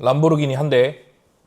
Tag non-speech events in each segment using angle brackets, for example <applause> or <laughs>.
람보르기니 한 대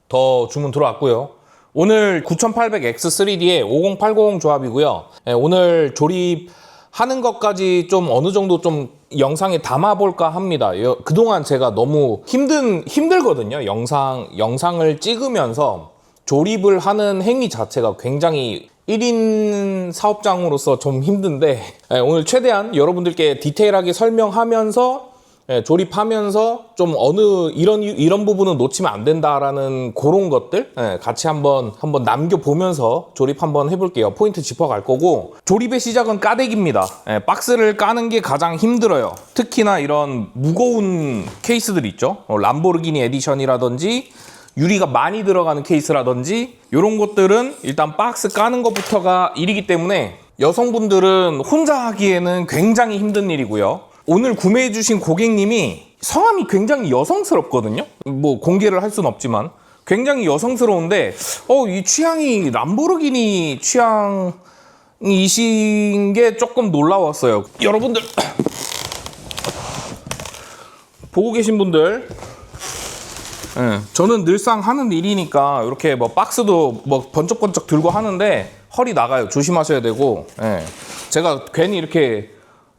더 주문 들어왔고요. 오늘 9800X3D의 5080 조합이고요. 예, 오늘 조립하는 것까지 좀 어느 정도 좀 영상에 담아볼까 합니다. 여- 그동안 제가 너무 힘든, 힘들거든요. 영상, 영상을 찍으면서 조립을 하는 행위 자체가 굉장히 1인 사업장으로서 좀 힘든데 예, 오늘 최대한 여러분들께 디테일하게 설명하면서 예, 조립하면서 좀 어느 이런 이런 부분은 놓치면 안 된다라는 그런 것들 예, 같이 한번 한번 남겨 보면서 조립 한번 해볼게요. 포인트 짚어갈 거고 조립의 시작은 까대기입니다. 예, 박스를 까는 게 가장 힘들어요. 특히나 이런 무거운 케이스들 있죠. 어, 람보르기니 에디션이라든지 유리가 많이 들어가는 케이스라든지 이런 것들은 일단 박스 까는 것부터가 일이기 때문에 여성분들은 혼자 하기에는 굉장히 힘든 일이고요. 오늘 구매해 주신 고객님이 성함이 굉장히 여성스럽거든요. 뭐 공개를 할 수는 없지만 굉장히 여성스러운데 어 이 취향이 람보르기니 취향이신 게 조금 놀라웠어요. 여러분들 <clears throat> 보고 계신 분들 예, 저는 늘상 하는 일이니까 이렇게 뭐 박스도 뭐 번쩍번쩍 들고 하는데 허리 나가요. 조심하셔야 되고 예, 제가 괜히 이렇게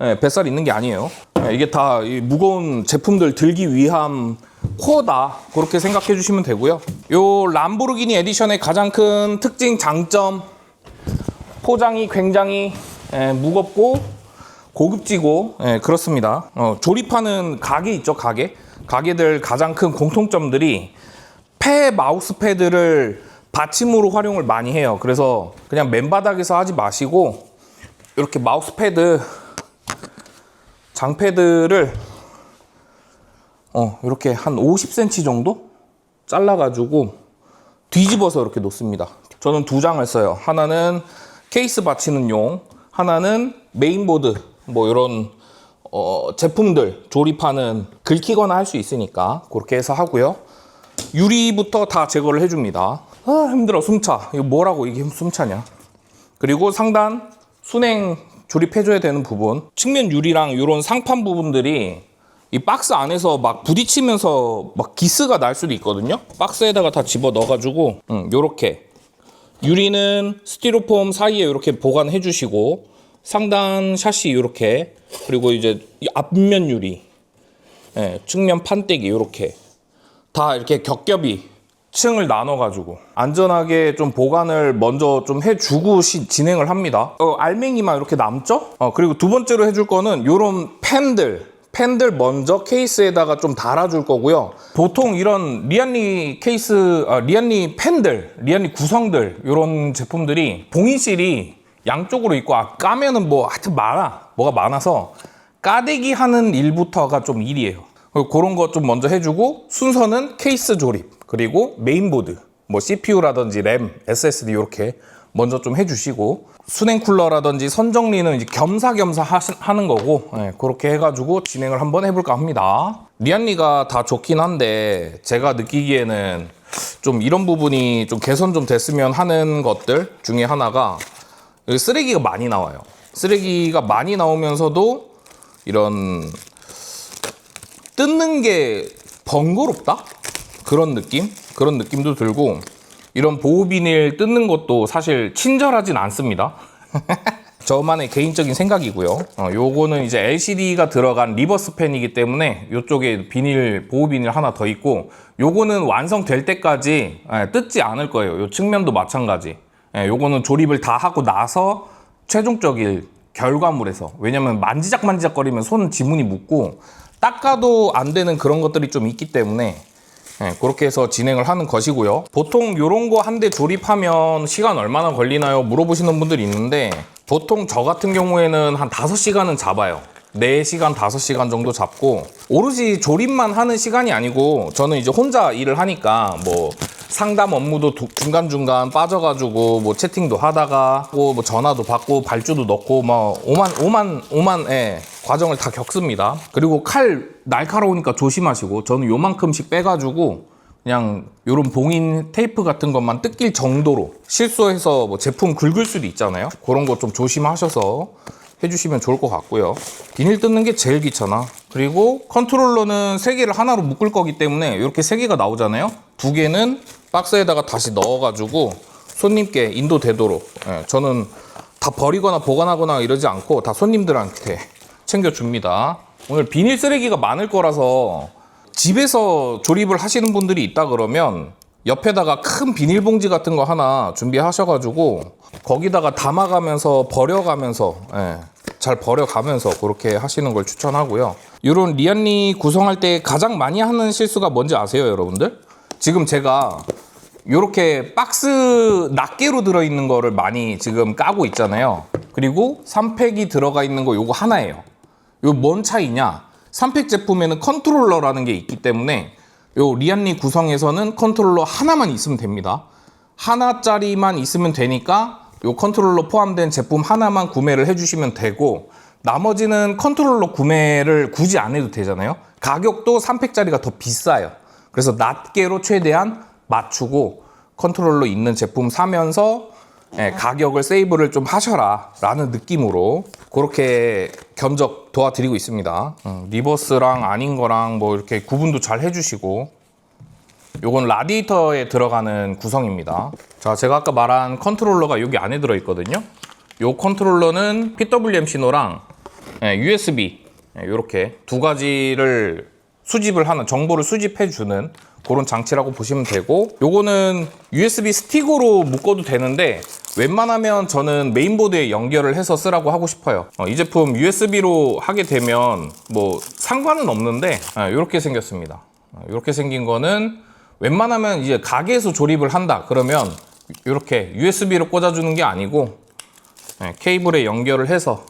예, 뱃살 있는 게 아니에요. 예, 이게 다이 무거운 제품들 들기 위한 코어다 그렇게 생각해 주시면 되고요. 요 람보르기니 에디션의 가장 큰 특징 장점 포장이 굉장히 예, 무겁고 고급지고 예, 그렇습니다. 어, 조립하는 가게 있죠 가게 가게들 가장 큰 공통점들이 폐 마우스 패드를 받침으로 활용을 많이 해요. 그래서 그냥 맨바닥에서 하지 마시고 이렇게 마우스 패드 장패드를 어, 이렇게 한 50cm 정도 잘라가지고 뒤집어서 이렇게 놓습니다. 저는 두 장을 써요. 하나는 케이스 받치는 용, 하나는 메인보드, 뭐 이런 어, 제품들 조립하는 긁히거나 할 수 있으니까 그렇게 해서 하고요. 유리부터 다 제거를 해줍니다. 아 힘들어 숨차. 이거 뭐라고 이게 숨차냐? 그리고 상단 순행 조립해줘야 되는 부분 측면 유리랑 이런 상판 부분들이 이 박스 안에서 막 부딪히면서 막 기스가 날 수도 있거든요. 박스에다가 다 집어 넣어가지고 음, 요렇게. 유리는 스티로폼 사이에 이렇게 보관해 주시고 상단 샷시 이렇게. 그리고 이제 이 앞면 유리 예, 측면 판때기 이렇게. 다 이렇게 겹겹이 층을 나눠가지고 안전하게 좀 보관을 먼저 좀 해주고 시- 진행을 합니다. 어, 알맹이만 이렇게 남죠? 어, 그리고 두 번째로 해줄 거는 요런 펜들 펜들 먼저 케이스에다가 좀 달아줄 거고요. 보통 이런 리안리 케이스, 아, 리안리 펜들, 리안리 구성들 이런 제품들이 봉인실이 양쪽으로 있고 아, 까면은 뭐 하여튼 많아 뭐가 많아서 까대기 하는 일부터가 좀 일이에요. 그런 거좀 먼저 해주고 순서는 케이스 조립 그리고 메인보드 뭐 CPU라든지 램, SSD 이렇게 먼저 좀 해주시고 순행 쿨러라든지 선정리는 이제 겸사겸사 하는 거고 예, 그렇게 해가지고 진행을 한번 해볼까 합니다. 리안리가 다 좋긴 한데 제가 느끼기에는 좀 이런 부분이 좀 개선 좀 됐으면 하는 것들 중에 하나가 쓰레기가 많이 나와요. 쓰레기가 많이 나오면서도 이런 뜯는 게 번거롭다? 그런 느낌? 그런 느낌도 들고 이런 보호 비닐 뜯는 것도 사실 친절하진 않습니다. <laughs> 저만의 개인적인 생각이고요. 어, 요거는 이제 LCD가 들어간 리버스 펜이기 때문에 이쪽에 비닐 보호 비닐 하나 더 있고 요거는 완성될 때까지 예, 뜯지 않을 거예요. 요 측면도 마찬가지. 예, 요거는 조립을 다 하고 나서 최종적인 결과물에서 왜냐면 만지작 만지작 거리면 손 지문이 묻고 닦아도 안 되는 그런 것들이 좀 있기 때문에 네, 그렇게 해서 진행을 하는 것이고요. 보통 이런 거 한 대 조립하면 시간 얼마나 걸리나요? 물어보시는 분들이 있는데 보통 저 같은 경우에는 한 5시간은 잡아요. 4시간, 5시간 정도 잡고 오로지 조립만 하는 시간이 아니고 저는 이제 혼자 일을 하니까 뭐 상담 업무도 두- 중간중간 빠져가지고 뭐 채팅도 하다가 뭐 전화도 받고 발주도 넣고 뭐 오만 오만 오만 예, 과정을 다 겪습니다. 그리고 칼 날카로우니까 조심하시고 저는 요만큼씩 빼가지고 그냥 요런 봉인 테이프 같은 것만 뜯길 정도로 실수해서 뭐 제품 긁을 수도 있잖아요. 그런 거 좀 조심하셔서 해주시면 좋을 것 같고요. 비닐 뜯는 게 제일 귀찮아. 그리고 컨트롤러는 세 개를 하나로 묶을 거기 때문에 이렇게 세 개가 나오잖아요. 두 개는 박스에다가 다시 넣어가지고 손님께 인도되도록 예, 저는 다 버리거나 보관하거나 이러지 않고 다 손님들한테 챙겨줍니다. 오늘 비닐 쓰레기가 많을 거라서 집에서 조립을 하시는 분들이 있다 그러면 옆에다가 큰 비닐봉지 같은 거 하나 준비하셔가지고 거기다가 담아가면서 버려가면서 예, 잘 버려가면서 그렇게 하시는 걸 추천하고요. 이런 리안리 구성할 때 가장 많이 하는 실수가 뭔지 아세요, 여러분들? 지금 제가 이렇게 박스 낱개로 들어있는 거를 많이 지금 까고 있잖아요. 그리고 3팩이 들어가 있는 거 요거 하나예요. 요 뭔 차이냐? 3팩 제품에는 컨트롤러라는 게 있기 때문에 요 리안리 구성에서는 컨트롤러 하나만 있으면 됩니다. 하나짜리만 있으면 되니까 요 컨트롤러 포함된 제품 하나만 구매를 해주시면 되고 나머지는 컨트롤러 구매를 굳이 안 해도 되잖아요. 가격도 3팩짜리가 더 비싸요. 그래서 낱개로 최대한 맞추고 컨트롤러 있는 제품 사면서 예, 가격을 세이브를 좀 하셔라 라는 느낌으로 그렇게 견적 도와드리고 있습니다. 음, 리버스랑 아닌 거랑 뭐 이렇게 구분도 잘 해주시고. 요건 라디에이터에 들어가는 구성입니다. 자 제가 아까 말한 컨트롤러가 여기 안에 들어있거든요. 요 컨트롤러는 PWM 신호랑 예, USB 이렇게 두 가지를 수집을 하는 정보를 수집해 주는 그런 장치라고 보시면 되고 요거는 USB 스틱으로 묶어도 되는데 웬만하면 저는 메인보드에 연결을 해서 쓰라고 하고 싶어요 어, 이 제품 USB로 하게 되면 뭐 상관은 없는데 이렇게 생겼습니다 이렇게 생긴 거는 웬만하면 이제 가게에서 조립을 한다 그러면 이렇게 USB로 꽂아주는 게 아니고 예, 케이블에 연결을 해서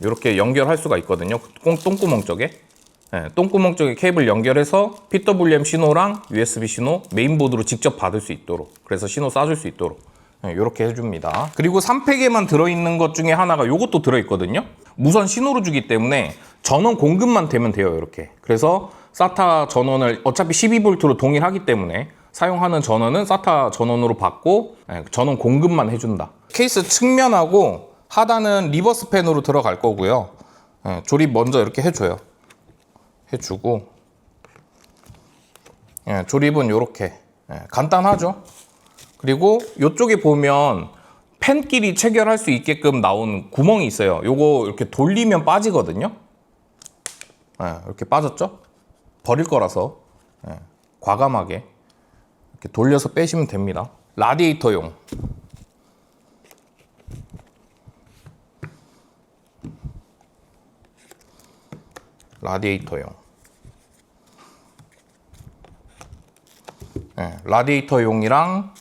이렇게 연결할 수가 있거든요. 똥, 똥구멍 쪽에. 예, 똥구멍 쪽에 케이블 연결해서 PWM 신호랑 USB 신호 메인보드로 직접 받을 수 있도록 그래서 신호 쏴줄 수 있도록 이렇게 해줍니다. 그리고 3팩에만 들어있는 것 중에 하나가 이것도 들어있거든요. 무선 신호로 주기 때문에 전원 공급만 되면 돼요. 이렇게. 그래서 SATA 전원을 어차피 12V로 동일하기 때문에 사용하는 전원은 SATA 전원으로 받고 예, 전원 공급만 해준다. 케이스 측면하고 하단은 리버스 펜으로 들어갈 거고요. 예, 조립 먼저 이렇게 해줘요. 해주고 예, 조립은 이렇게 간단하죠. 그리고 이쪽에 보면 펜끼리 체결할 수 있게끔 나온 구멍이 있어요. 요거 이렇게 돌리면 빠지거든요. 예, 이렇게 빠졌죠? 버릴 거라서 예, 과감하게 이렇게 돌려서 빼시면 됩니다. 라디에이터용 라디에이터용. 예, 라디에이터용이랑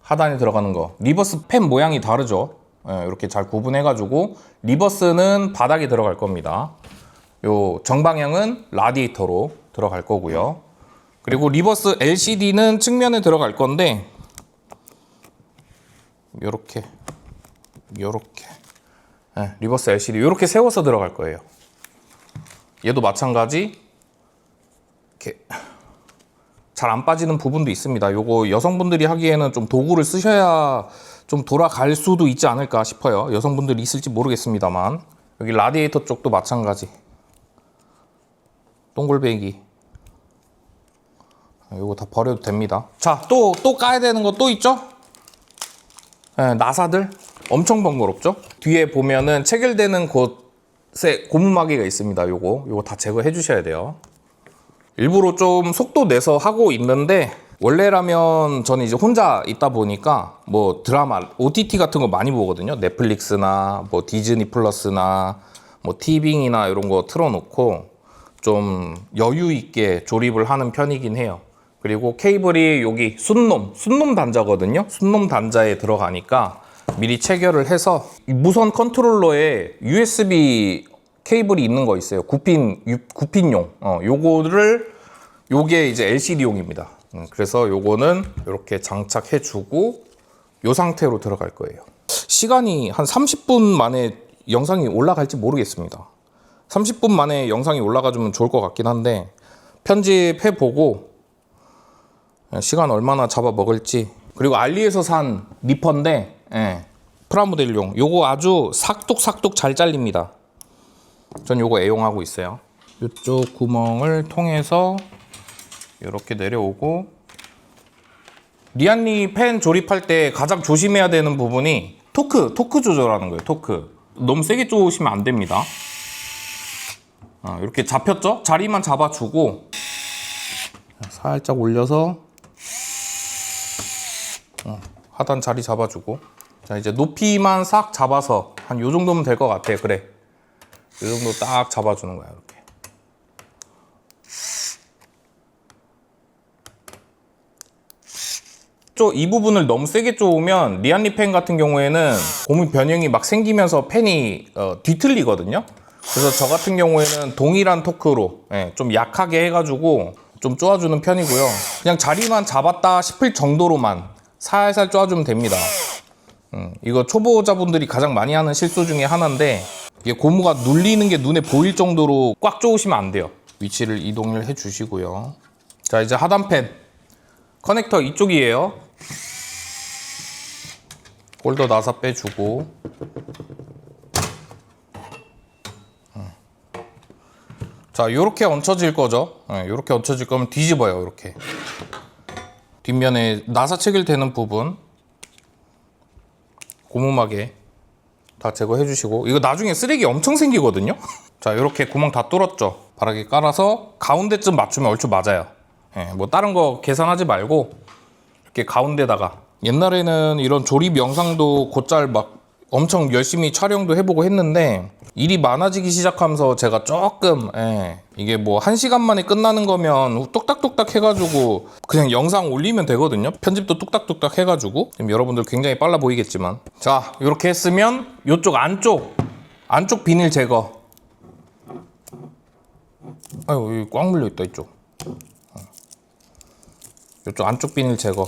하단에 들어가는 거. 리버스 펜 모양이 다르죠. 예, 이렇게 잘 구분해 가지고 리버스는 바닥에 들어갈 겁니다. 요 정방향은 라디에이터로 들어갈 거고요. 그리고 리버스 LCD는 측면에 들어갈 건데 요렇게 요렇게 예, 리버스 LCD 요렇게 세워서 들어갈 거예요. 얘도 마찬가지 이렇게 잘 안 빠지는 부분도 있습니다. 요거 여성분들이 하기에는 좀 도구를 쓰셔야 좀 돌아갈 수도 있지 않을까 싶어요. 여성분들이 있을지 모르겠습니다만 여기 라디에이터 쪽도 마찬가지 동글배기 요거 다 버려도 됩니다. 자, 또, 또 까야 되는 거 또 있죠? 예, 나사들 엄청 번거롭죠? 뒤에 보면은 체결되는 곳에 고무마개가 있습니다. 요거, 요거 다 제거해 주셔야 돼요. 일부러 좀 속도 내서 하고 있는데 원래라면 저는 이제 혼자 있다 보니까 뭐 드라마, OTT 같은 거 많이 보거든요. 넷플릭스나 뭐 디즈니 플러스나 뭐 티빙이나 이런 거 틀어놓고 좀 여유 있게 조립을 하는 편이긴 해요. 그리고 케이블이 여기 순놈, 순놈 단자거든요. 순놈 단자에 들어가니까 미리 체결을 해서 이 무선 컨트롤러에 USB 케이블이 있는 거 있어요. 9핀, 9핀용. 어, 요거를 요게 이제 LCD용입니다. 음, 그래서 요거는 이렇게 장착해 주고 요 상태로 들어갈 거예요. 시간이 한 30분 만에 영상이 올라갈지 모르겠습니다. 30분 만에 영상이 올라가주면 좋을 것 같긴 한데 편집해 보고 시간 얼마나 잡아 먹을지 그리고 알리에서 산 니퍼인데 예, 프라모델용 요거 아주 삭독삭독 잘 잘립니다 전 요거 애용하고 있어요. 이쪽 구멍을 통해서 이렇게 내려오고 리안리 펜 조립할 때 가장 조심해야 되는 부분이 토크 토크 조절하는 거예요 토크. 너무 세게 쪼으시면 안 됩니다. 아, 이렇게 잡혔죠? 자리만 잡아주고 살짝 올려서 어, 하단 자리 잡아주고. 자 이제 높이만 싹 잡아서 한 요 정도면 될 것 같아 그래 요 정도 딱 잡아주는 거야 이렇게. 쪼, 이 부분을 너무 세게 쪼으면 리안리 펜 같은 경우에는 고무 변형이 막 생기면서 펜이 어, 뒤틀리거든요? 그래서 저 같은 경우에는 동일한 토크로 예, 좀 약하게 해가지고 좀 쪼아주는 편이고요. 그냥 자리만 잡았다 싶을 정도로만 살살 쪼아주면 됩니다. 음, 이거 초보자분들이 가장 많이 하는 실수 중에 하나인데 이게 고무가 눌리는 게 눈에 보일 정도로 꽉 쪼으시면 안 돼요. 위치를 이동을 해 주시고요. 자 이제 하단펜 커넥터 이쪽이에요. 홀더 나사 빼주고. 음. 자 이렇게 얹혀질 거죠? 이렇게 얹혀질 거면 뒤집어요 이렇게. 뒷면에 나사 체결되는 부분. 고무막에 다 제거해 주시고. 이거 나중에 쓰레기 엄청 생기거든요? <laughs> 자 이렇게 구멍 다 뚫었죠? 바닥에 깔아서 가운데쯤 맞추면 얼추 맞아요. 예, 뭐 다른 거 계산하지 말고 이렇게 가운데다가. 옛날에는 이런 조립 영상도 곧잘 막 엄청 열심히 촬영도 해보고 했는데 일이 많아지기 시작하면서 제가 조금 예, 이게 뭐 한 시간 만에 끝나는 거면 뚝딱뚝딱 해가지고 그냥 영상 올리면 되거든요. 편집도 뚝딱뚝딱 해가지고. 지금 여러분들 굉장히 빨라 보이겠지만. 자 이렇게 했으면 이쪽 안쪽 안쪽 비닐 제거. 아유 여기 꽉 물려 있다 이쪽. 이쪽 안쪽 비닐 제거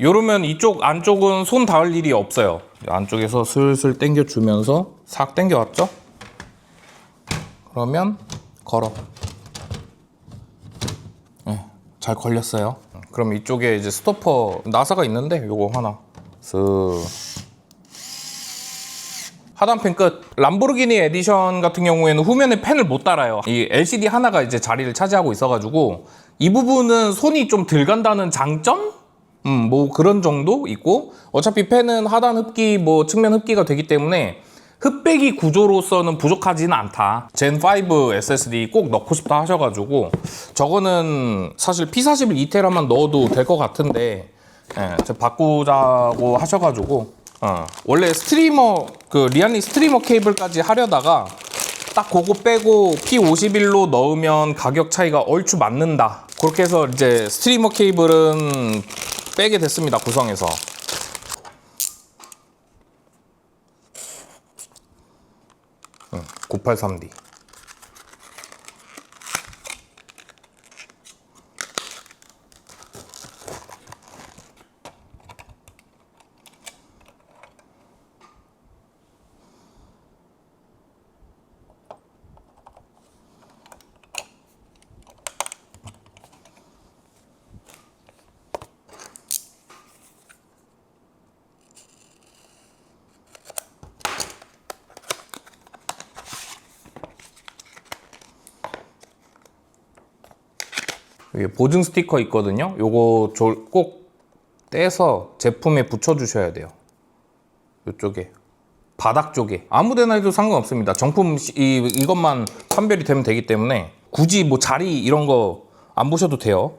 요러면 이쪽 안쪽은 손 닿을 일이 없어요 안쪽에서 슬슬 당겨 주면서 싹 당겨 왔죠 그러면 걸어 네, 잘 걸렸어요 그럼 이쪽에 이제 스토퍼 나사가 있는데 요거 하나 쓱 하단펜 끝. 람보르기니 에디션 같은 경우에는 후면에 펜을 못 달아요. 이 LCD 하나가 이제 자리를 차지하고 있어가지고 이 부분은 손이 좀덜 간다는 장점? 음, 뭐 그런 정도 있고 어차피 펜은 하단 흡기, 뭐 측면 흡기가 되기 때문에 흡배기 구조로서는 부족하지는 않다. 젠5 SSD 꼭 넣고 싶다 하셔가지고 저거는 사실 P41 2테라만 넣어도 될 것 같은데 예, 저 바꾸자고 하셔가지고 어, 원래 스트리머 그 리안리 스트리머 케이블까지 하려다가 딱 그거 빼고 P51로 넣으면 가격 차이가 얼추 맞는다. 그렇게 해서 이제 스트리머 케이블은 빼게 됐습니다. 구성에서. 응, 983D. 보증 스티커 있거든요. 요거 조- 꼭 떼서 제품에 붙여 주셔야 돼요. 이쪽에 바닥 쪽에 아무데나 해도 상관없습니다. 정품 시- 이, 이것만 판별이 되면 되기 때문에 굳이 뭐 자리 이런 거 안 보셔도 돼요.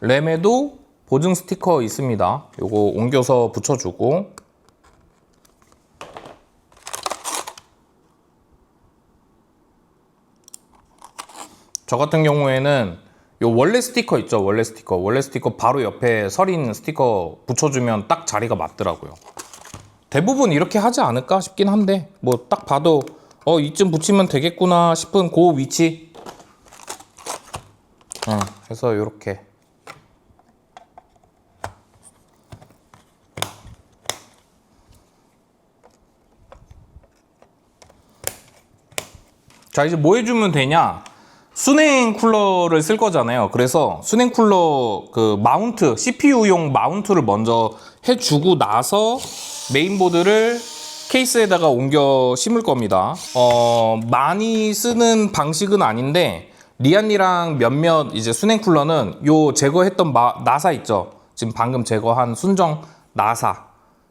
램에도 보증 스티커 있습니다. 요거 옮겨서 붙여주고. 저 같은 경우에는 요 원래 스티커 있죠? 원래 스티커. 원래 스티커 바로 옆에 서린 스티커 붙여주면 딱 자리가 맞더라고요. 대부분 이렇게 하지 않을까 싶긴 한데 뭐 딱 봐도 어 이쯤 붙이면 되겠구나 싶은 그 위치. 어, 해서 이렇게 자 이제 뭐 해주면 되냐? 순행 쿨러를 쓸 거잖아요. 그래서 순행 쿨러 그 마운트 CPU용 마운트를 먼저 해주고 나서 메인보드를 케이스에다가 옮겨 심을 겁니다. 어 많이 쓰는 방식은 아닌데 리안이랑 몇몇 이제 순행 쿨러는 요 제거했던 마- 나사 있죠? 지금 방금 제거한 순정 나사.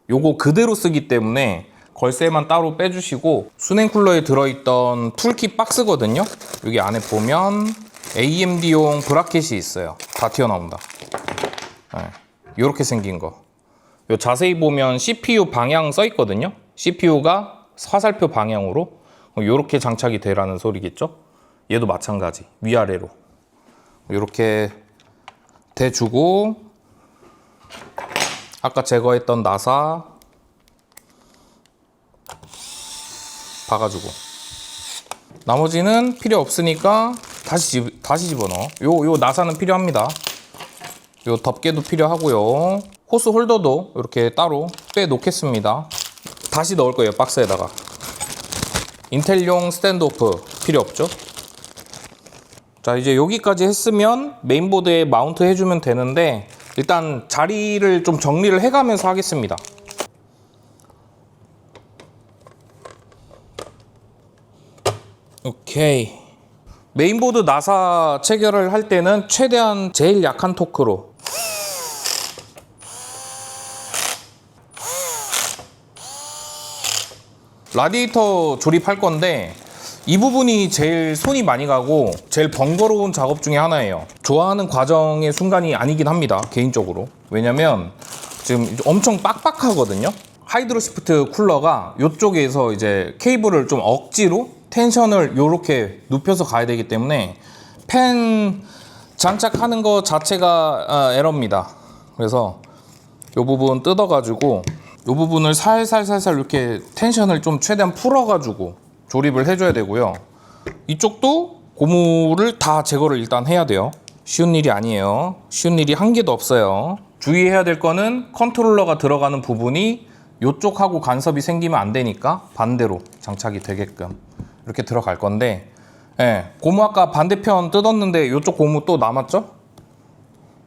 요거 그대로 쓰기 때문에 걸쇠만 따로 빼주시고 순행 쿨러에 들어있던 툴킷 박스거든요. 여기 안에 보면 AMD용 브라켓이 있어요. 다 튀어나온다. 이렇게 생긴 거. 요 자세히 보면 CPU 방향 써 있거든요. CPU가 화살표 방향으로 이렇게 장착이 되라는 소리겠죠. 얘도 마찬가지 위아래로 이렇게 대주고 아까 제거했던 나사 박아주고. 나머지는 필요 없으니까 다시 집, 다시 집어넣어. 요, 요 나사는 필요합니다. 요 덮개도 필요하고요. 호스 홀더도 이렇게 따로 빼놓겠습니다. 다시 넣을 거예요 박스에다가. 인텔용 스탠드오프 필요 없죠? 자 이제 여기까지 했으면 메인보드에 마운트 해주면 되는데 일단 자리를 좀 정리를 해가면서 하겠습니다 오케이. 메인보드 나사 체결을 할 때는 최대한 제일 약한 토크로 라디에이터 조립할 건데 이 부분이 제일 손이 많이 가고 제일 번거로운 작업 중에 하나예요. 좋아하는 과정의 순간이 아니긴 합니다. 개인적으로. 왜냐면 지금 엄청 빡빡하거든요. 하이드로 시프트 쿨러가 이쪽에서 이제 케이블을 좀 억지로 텐션을 이렇게 눕혀서 가야 되기 때문에 팬 장착하는 것 자체가 아, 에러입니다. 그래서 이 부분 뜯어가지고 이 부분을 살살살살 이렇게 텐션을 좀 최대한 풀어가지고 조립을 해줘야 되고요. 이쪽도 고무를 다 제거를 일단 해야 돼요. 쉬운 일이 아니에요. 쉬운 일이 한 개도 없어요. 주의해야 될 거는 컨트롤러가 들어가는 부분이 이쪽하고 간섭이 생기면 안 되니까 반대로 장착이 되게끔 이렇게 들어갈 건데 예, 고무 아까 반대편 뜯었는데 이쪽 고무 또 남았죠?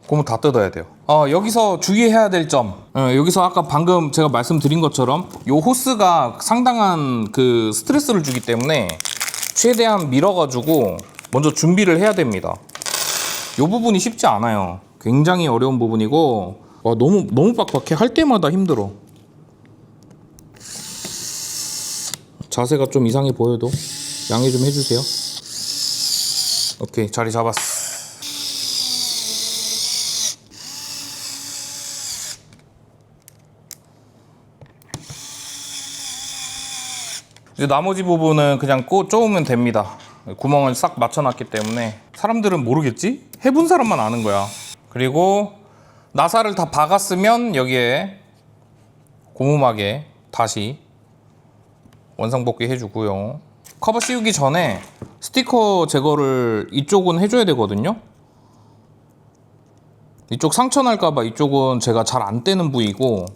고무 다 뜯어야 돼요. 어, 여기서 주의해야 될 점. 어, 여기서 아까 방금 제가 말씀드린 것처럼 요 호스가 상당한 그 스트레스를 주기 때문에 최대한 밀어가지고 먼저 준비를 해야 됩니다. 요 부분이 쉽지 않아요. 굉장히 어려운 부분이고 와, 너무 너무 빡빡해. 할 때마다 힘들어. 자세가 좀 이상해 보여도 양해 좀 해주세요. 오케이 자리 잡았어. 이제 나머지 부분은 그냥 꼬 쪼으면 됩니다. 구멍을 싹 맞춰놨기 때문에 사람들은 모르겠지? 해본 사람만 아는 거야. 그리고 나사를 다 박았으면 여기에 고무막에 다시 원상복귀 해주고요. 커버 씌우기 전에 스티커 제거를 이쪽은 해줘야 되거든요. 이쪽 상처 날까봐 이쪽은 제가 잘 안 떼는 부위고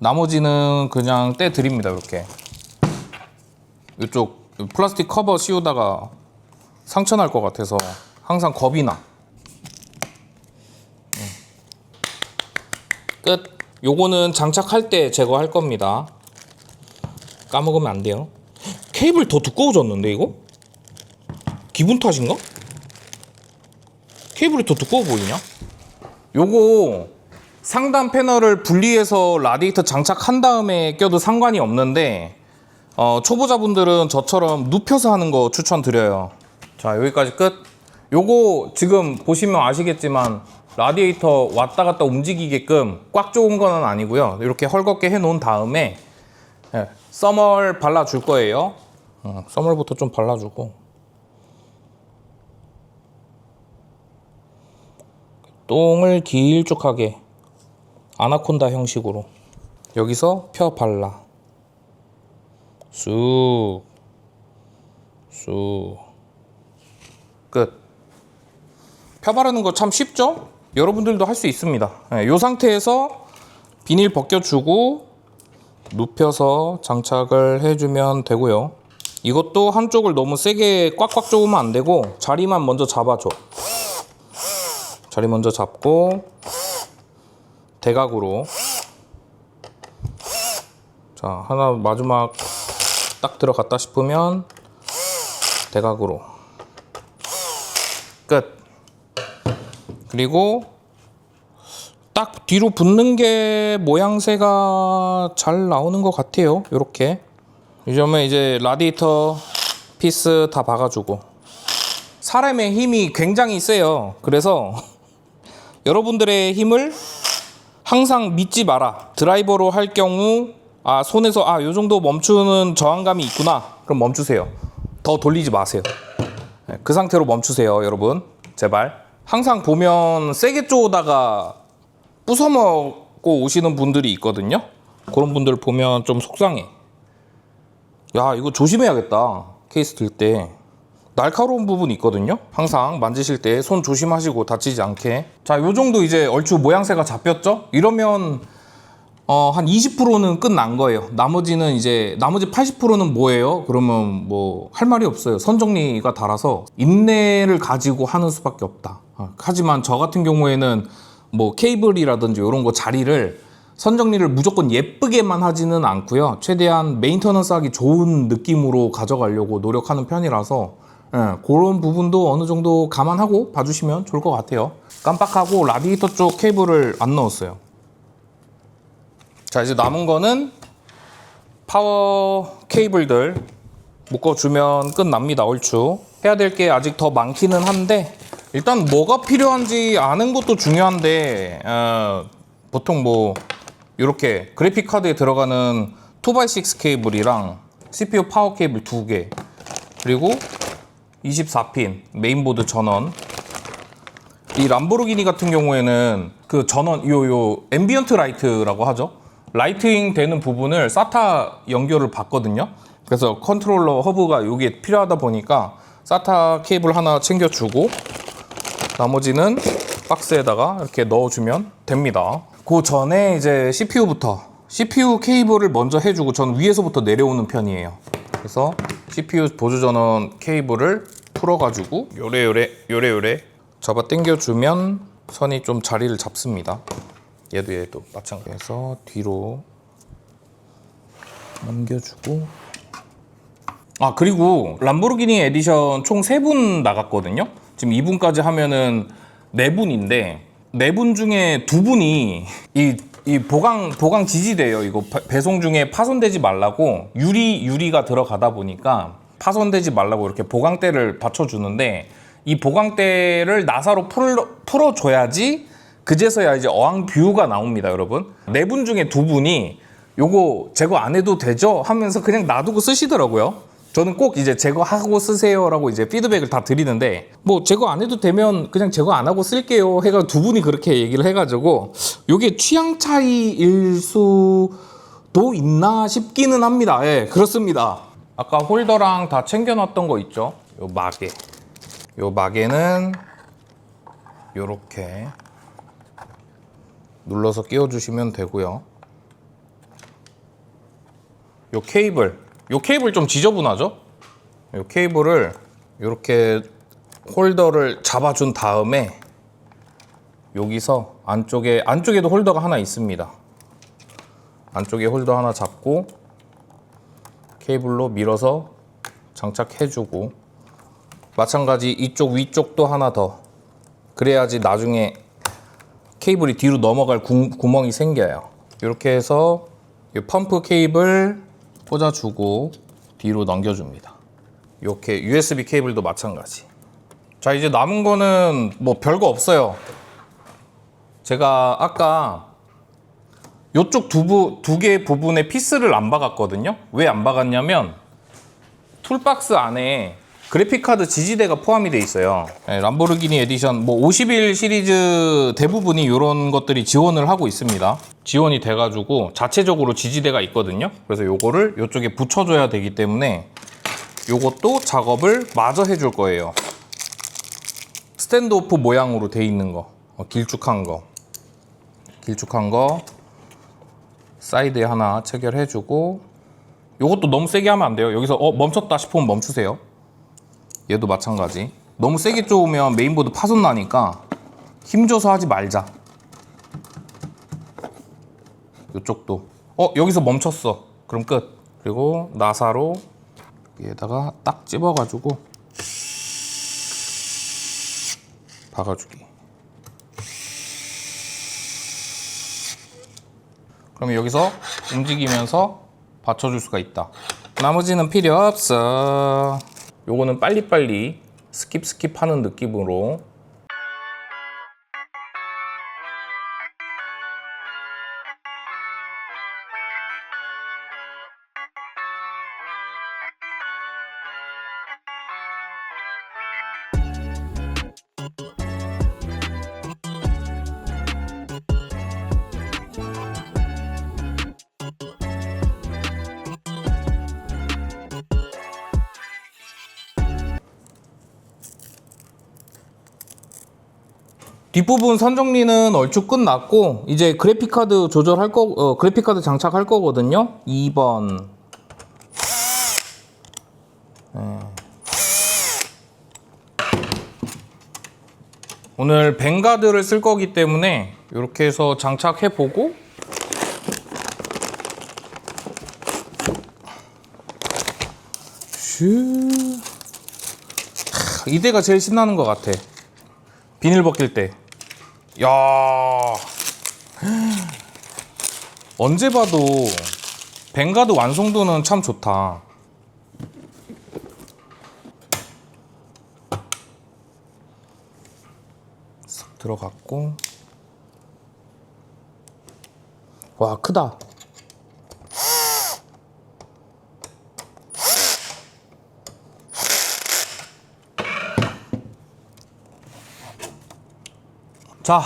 나머지는 그냥 떼 드립니다 이렇게. 이쪽 플라스틱 커버 씌우다가 상처 날 것 같아서 항상 겁이 나. 음. 끝. 요거는 장착할 때 제거할 겁니다. 까먹으면 안 돼요. 케이블 더 두꺼워졌는데 이거? 기분 탓인가? 케이블이 더 두꺼워 보이냐? 요거 상단 패널을 분리해서 라디에이터 장착한 다음에 껴도 상관이 없는데 어, 초보자분들은 저처럼 눕혀서 하는 거 추천드려요. 자, 여기까지 끝. 요거 지금 보시면 아시겠지만 라디에이터 왔다 갔다 움직이게끔 꽉 조은 건 아니고요. 이렇게 헐겁게 해 놓은 다음에 예, 써멀 발라줄 거예요. 어, 써멀부터 좀 발라주고 똥을 길쭉하게 아나콘다 형식으로 여기서 펴 발라 쑥 쑥. 끝. 펴 바르는 거 참 쉽죠? 여러분들도 할 수 있습니다. 이 상태에서 비닐 벗겨주고 눕혀서 장착을 해주면 되고요. 이것도 한쪽을 너무 세게 꽉꽉 조으면 안 되고 자리만 먼저 잡아줘. 자리 먼저 잡고 대각으로 자 하나 마지막 딱 들어갔다 싶으면 대각으로 끝 그리고 딱 뒤로 붙는 게 모양새가 잘 나오는 것 같아요 이렇게 이 점에 이제 라디에이터 피스 다 박아주고 사람의 힘이 굉장히 세요 그래서 <laughs> 여러분들의 힘을 항상 믿지 마라. 드라이버로 할 경우 아 손에서 아 요 정도 멈추는 저항감이 있구나. 그럼 멈추세요. 더 돌리지 마세요. 네, 그 상태로 멈추세요, 여러분. 제발. 항상 보면 세게 쪼다가 부숴먹고 오시는 분들이 있거든요. 그런 분들 보면 좀 속상해. 야, 이거 조심해야겠다. 케이스 들 때. 날카로운 부분이 있거든요. 항상 만지실 때 손 조심하시고 다치지 않게. 자, 요 정도 이제 얼추 모양새가 잡혔죠? 이러면 어, 한 20%는 끝난 거예요. 나머지는 이제 나머지 80%는 뭐예요? 그러면 뭐 할 말이 없어요. 선정리가 달아서 인내를 가지고 하는 수밖에 없다. 어, 하지만 저 같은 경우에는 뭐 케이블이라든지 이런 거 자리를 선정리를 무조건 예쁘게만 하지는 않고요. 최대한 메인터넌스 하기 좋은 느낌으로 가져가려고 노력하는 편이라서 예, 그런 부분도 어느 정도 감안하고 봐주시면 좋을 것 같아요. 깜빡하고 라디에이터 쪽 케이블을 안 넣었어요. 자 이제 남은 거는 파워 케이블들 묶어주면 끝납니다 얼추 해야 될 게 아직 더 많기는 한데 일단 뭐가 필요한지 아는 것도 중요한데 어, 보통 뭐 이렇게 그래픽 카드에 들어가는 2x6 케이블이랑 CPU 파워 케이블 두 개 그리고 24핀 메인보드 전원 이 람보르기니 같은 경우에는 그 전원 요 요 앰비언트 라이트라고 하죠. 라이팅 되는 부분을 SATA 연결을 받거든요. 그래서 컨트롤러 허브가 여기에 필요하다 보니까 SATA 케이블 하나 챙겨주고 나머지는 박스에다가 이렇게 넣어주면 됩니다. 그 전에 이제 CPU부터 CPU 케이블을 먼저 해주고 저는 위에서부터 내려오는 편이에요. 그래서 CPU 보조 전원 케이블을 풀어가지고 요래요래 요래요래 잡아 당겨주면 선이 좀 자리를 잡습니다. 얘도 얘도 마찬가지에서 뒤로 넘겨주고 아 그리고 람보르기니 에디션 총세분 나갔거든요. 지금 2분까지 하면은 네 분인데 네분 중에 두 분이 이, 이 보강 보강 지지대요. 이거 바- 배송 중에 파손되지 말라고 유리 유리가 들어가다 보니까 파손되지 말라고 이렇게 보강대를 받쳐주는데 이 보강대를 나사로 풀어, 풀어줘야지 그제서야 이제 어항 뷰가 나옵니다, 여러분. 네 분 중에 두 분이 요거 제거 안 해도 되죠? 하면서 그냥 놔두고 쓰시더라고요. 저는 꼭 이제 제거하고 쓰세요라고 이제 피드백을 다 드리는데 뭐 제거 안 해도 되면 그냥 제거 안 하고 쓸게요 해가 두 분이 그렇게 얘기를 해가지고 요게 취향 차이일 수도 있나 싶기는 합니다. 예, 그렇습니다. 아까 홀더랑 다 챙겨놨던 거 있죠? 요 마개. 요 마개는 요렇게 눌러서 끼워주시면 되고요. 요 케이블, 요 케이블 좀 지저분하죠? 요 케이블을 이렇게 홀더를 잡아준 다음에 여기서 안쪽에 안쪽에도 홀더가 하나 있습니다. 안쪽에 홀더 하나 잡고 케이블로 밀어서 장착해주고 마찬가지 이쪽 위쪽도 하나 더 그래야지 나중에 케이블이 뒤로 넘어갈 구, 구멍이 생겨요. 이렇게 해서 이 펌프 케이블 꽂아주고 뒤로 넘겨줍니다. 이렇게 USB 케이블도 마찬가지. 자 이제 남은 거는 뭐 별거 없어요. 제가 아까 이쪽 두, 두 개 부분에 피스를 안 박았거든요. 왜 안 박았냐면 툴박스 안에 그래픽카드 지지대가 포함이 돼 있어요. 네, 람보르기니 에디션 뭐51 시리즈 대부분이 이런 것들이 지원을 하고 있습니다. 지원이 돼가지고 자체적으로 지지대가 있거든요. 그래서 요거를 이쪽에 붙여줘야 되기 때문에 요것도 작업을 마저 해줄 거예요. 스탠드오프 모양으로 돼 있는 거, 어, 길쭉한 거, 길쭉한 거 사이드에 하나 체결해주고 요것도 너무 세게 하면 안 돼요. 여기서 어 멈췄다 싶으면 멈추세요. 얘도 마찬가지. 너무 세게 쪼으면 메인보드 파손 나니까 힘줘서 하지 말자. 이쪽도 어 여기서 멈췄어. 그럼 끝. 그리고 나사로 위에다가 딱 집어가지고 박아주기. 그러면 여기서 움직이면서 받쳐줄 수가 있다. 나머지는 필요 없어. 요거는 빨리빨리 스킵 스킵 하는 느낌으로 뒷부분 선 정리는 얼추 끝났고 이제 그래픽 카드 조절할 거 어, 그래픽 카드 장착할 거거든요. 2번 네. 오늘 뱅가드를 쓸 거기 때문에 이렇게 해서 장착해 보고 슈 하, 이때가 제일 신나는 것 같아. 비닐 벗길 때. 야. 언제 봐도 뱅가드 완성도는 참 좋다. 싹 들어갔고. 와, 크다. 자,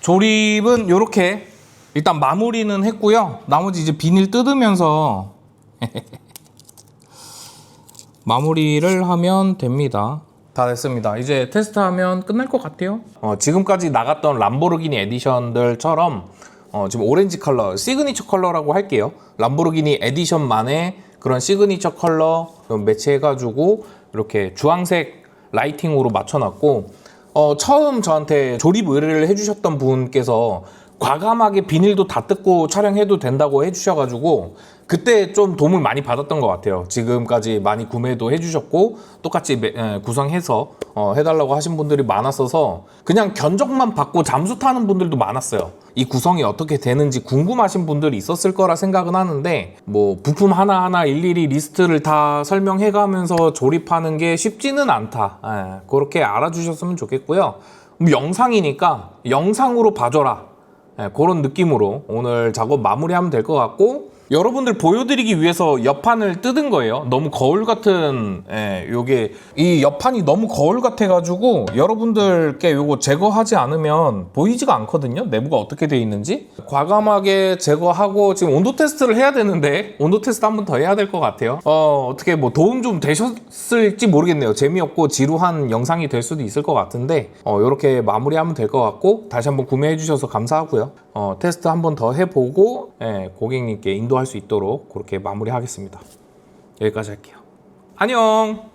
조립은 이렇게 일단 마무리는 했고요. 나머지 이제 비닐 뜯으면서 <laughs> 마무리를 하면 됩니다. 다 됐습니다. 이제 테스트하면 끝날 것 같아요. 어, 지금까지 나갔던 람보르기니 에디션들처럼 어, 지금 오렌지 컬러, 시그니처 컬러라고 할게요. 람보르기니 에디션만의 그런 시그니처 컬러 매치해가지고 이렇게 주황색 라이팅으로 맞춰놨고 어, 처음 저한테 조립 의뢰를 해주셨던 분께서 과감하게 비닐도 다 뜯고 촬영해도 된다고 해주셔가지고 그때 좀 도움을 많이 받았던 것 같아요. 지금까지 많이 구매도 해주셨고 똑같이 구성해서 어, 해달라고 하신 분들이 많았어서 그냥 견적만 받고 잠수 타는 분들도 많았어요. 이 구성이 어떻게 되는지 궁금하신 분들이 있었을 거라 생각은 하는데 뭐 부품 하나하나 일일이 리스트를 다 설명해가면서 조립하는 게 쉽지는 않다. 예, 그렇게 알아주셨으면 좋겠고요. 뭐 영상이니까 영상으로 봐줘라. 예, 그런 느낌으로 오늘 작업 마무리하면 될 것 같고 여러분들 보여드리기 위해서 옆판을 뜯은 거예요. 너무 거울 같은 예, 요게 이 옆판이 너무 거울 같아가지고 여러분들께 요거 제거하지 않으면 보이지가 않거든요. 내부가 어떻게 돼 있는지 과감하게 제거하고 지금 온도 테스트를 해야 되는데 온도 테스트 한 번 더 해야 될 것 같아요. 어 어떻게 뭐 도움 좀 되셨을지 모르겠네요. 재미없고 지루한 영상이 될 수도 있을 것 같은데 어 이렇게 마무리하면 될 것 같고 다시 한번 구매해 주셔서 감사하고요. 어 테스트 한 번 더 해보고 예, 고객님께 인도 할 수 있도록 그렇게 마무리하겠습니다. 여기까지 할게요. 안녕.